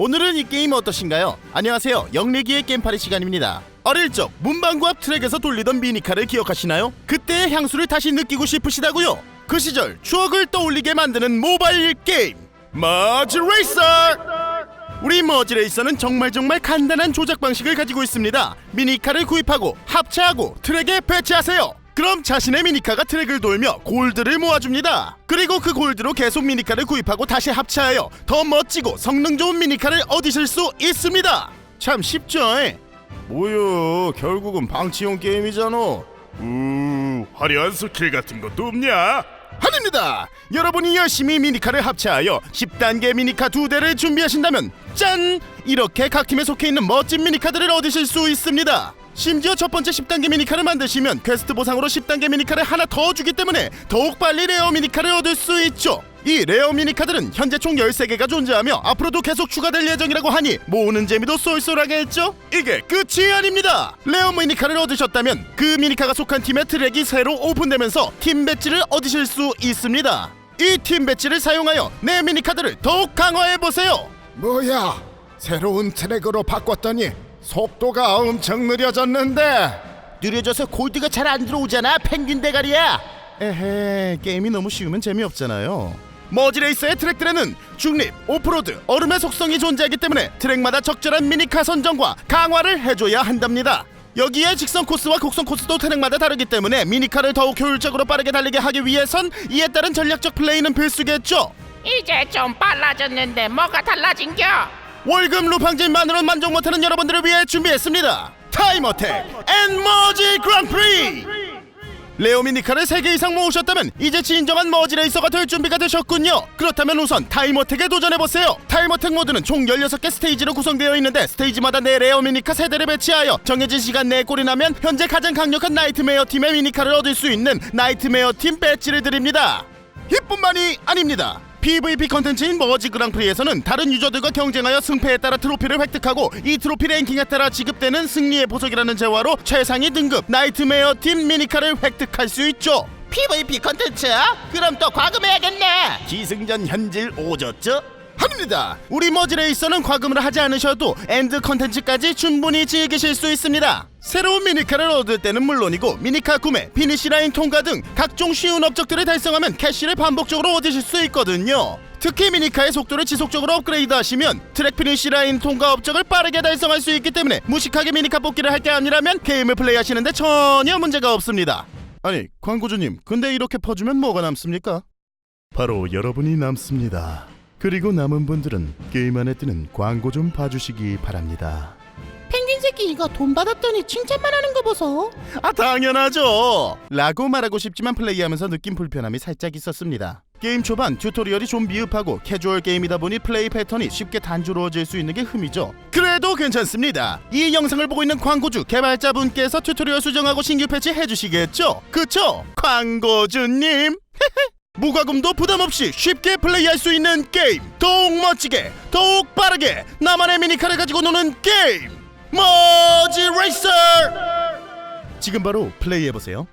오늘은 이 게임 어떠신가요? 안녕하세요. 영래기의 게임파리 시간입니다. 어릴 적 문방구 앞 트랙에서 돌리던 미니카를 기억하시나요? 그때의 향수를 다시 느끼고 싶으시다고요? 그 시절 추억을 떠올리게 만드는 모바일 게임 머지 레이서! 우리 머지 레이서는 정말 정말 간단한 조작 방식을 가지고 있습니다. 미니카를 구입하고 합체하고 트랙에 배치하세요. 그럼 자신의 미니카가 트랙을 돌며 골드를 모아줍니다. 그리고 그 골드로 계속 미니카를 구입하고 다시 합체하여 더 멋지고 성능 좋은 미니카를 얻으실 수 있습니다. 참 쉽죠? 뭐요? 결국은 방치용 게임이잖아. 우 화려한 스킬 같은 것도 없냐? 아닙니다. 여러분이 열심히 미니카를 합체하여 10단계 미니카 두 대를 준비하신다면 짠! 이렇게 각 팀에 속해 있는 멋진 미니카들을 얻으실 수 있습니다. 심지어 첫 번째 10단계 미니카를 만드시면 퀘스트 보상으로 10단계 미니카를 하나 더 주기 때문에 더욱 빨리 레어 미니카를 얻을 수 있죠. 이 레어 미니카들은 현재 총 13개가 존재하며 앞으로도 계속 추가될 예정이라고 하니 모으는 재미도 쏠쏠하게 했죠? 이게 끝이 아닙니다. 레어 미니카를 얻으셨다면 그 미니카가 속한 팀의 트랙이 새로 오픈되면서 팀 배지를 얻으실 수 있습니다. 이 팀 배지를 사용하여 내 미니카들을 더욱 강화해 보세요. 뭐야? 새로운 트랙으로 바꿨더니 속도가 엄청 느려졌는데. 느려져서 골드가 잘 안 들어오잖아 펭귄 대가리야. 에헤 게임이 너무 쉬우면 재미없잖아요. 머지레이서의 트랙들에는 중립, 오프로드, 얼음의 속성이 존재하기 때문에 트랙마다 적절한 미니카 선정과 강화를 해줘야 한답니다. 여기에 직선 코스와 곡선 코스도 트랙마다 다르기 때문에 미니카를 더욱 효율적으로 빠르게 달리게 하기 위해선 이에 따른 전략적 플레이는 필수겠죠. 이제 좀 빨라졌는데 뭐가 달라진겨? 월급 루팡진만으로 만족 못하는 여러분들을 위해 준비했습니다. 타임어택 앤 머지 그랑프리. 레오 미니카를 3개 이상 모으셨다면 이제 진정한 머지 레이서가 될 준비가 되셨군요. 그렇다면 우선 타임어택에 도전해보세요. 타임어택 모드는 총 16개 스테이지로 구성되어 있는데 스테이지마다 내 레오 미니카 3대를 배치하여 정해진 시간 내에 꼴이 나면 현재 가장 강력한 나이트메어 팀의 미니카를 얻을 수 있는 나이트메어 팀 배지를 드립니다. 이뿐만이 아닙니다. PVP 컨텐츠인 머지 그랑프리에서는 다른 유저들과 경쟁하여 승패에 따라 트로피를 획득하고 이 트로피 랭킹에 따라 지급되는 승리의 보석이라는 재화로 최상위 등급 나이트메어 팀 미니카를 획득할 수 있죠. PVP 컨텐츠? 그럼 또 과금해야겠네. 기승전 현질 오졌죠? 아닙니다. 우리 머지레이서는 과금을 하지 않으셔도 엔드 컨텐츠까지 충분히 즐기실 수 있습니다. 새로운 미니카를 얻을 때는 물론이고 미니카 구매, 피니시 라인 통과 등 각종 쉬운 업적들을 달성하면 캐시를 반복적으로 얻으실 수 있거든요. 특히 미니카의 속도를 지속적으로 업그레이드 하시면 트랙 피니시 라인 통과 업적을 빠르게 달성할 수 있기 때문에 무식하게 미니카 뽑기를 할 게 아니라면 게임을 플레이하시는데 전혀 문제가 없습니다. 아니 광고주님 근데 이렇게 퍼주면 뭐가 남습니까? 바로 여러분이 남습니다. 그리고 남은 분들은 게임 안에 뜨는 광고 좀 봐주시기 바랍니다. 펭귄 새끼 이거 돈 받았더니 칭찬만 하는 거 보소. 아 당연하죠. 라고 말하고 싶지만 플레이하면서 느낀 불편함이 살짝 있었습니다. 게임 초반 튜토리얼이 좀 미흡하고 캐주얼 게임이다 보니 플레이 패턴이 쉽게 단조로워질 수 있는 게 흠이죠. 그래도 괜찮습니다. 이 영상을 보고 있는 광고주 개발자분께서 튜토리얼 수정하고 신규 패치 해주시겠죠? 그쵸? 광고주님. 무과금도 부담 없이 쉽게 플레이할 수 있는 게임. 더욱 멋지게 더욱 빠르게 나만의 미니카를 가지고 노는 게임. 머지 레이서! 지금 바로 플레이해보세요.